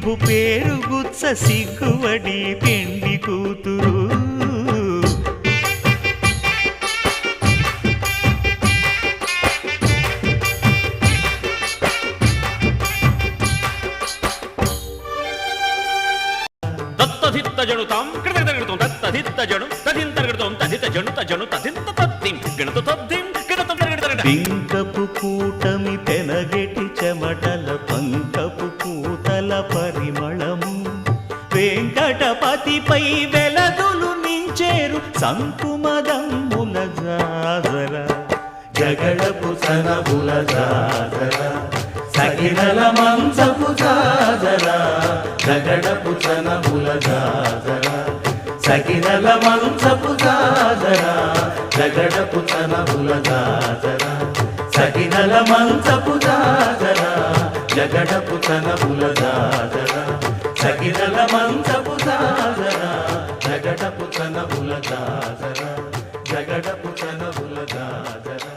విభు పేరు గుత్స సిగ్గువడి పెండి కూతురు. దత్తధిత్త జణుతాం కృతగడగడుతాం దత్తధిత్త జణు తదింతరగడుతాం తదిత జణు తజణు తదింత తద్దిం గణత తద్దిం గణతం పింకపు కూటమి పెనగెటి రాతిపై వెలదులు మించేరు సంకుమదమ్ముల జాజర. జగడపు సనబుల జాజర. సగిరల మంచపు జాజర. జగడపు సనబుల జాజర. సగిరల మంచపు జాజర. జగడపు సనబుల జాజర. సగిరల మంచపు జాజర. జగడపు సనబుల జాజర. సగిరల మంతపు దాదరా జగడపు తన ఉల దాదరా జగడపు తన ఉల దాదరా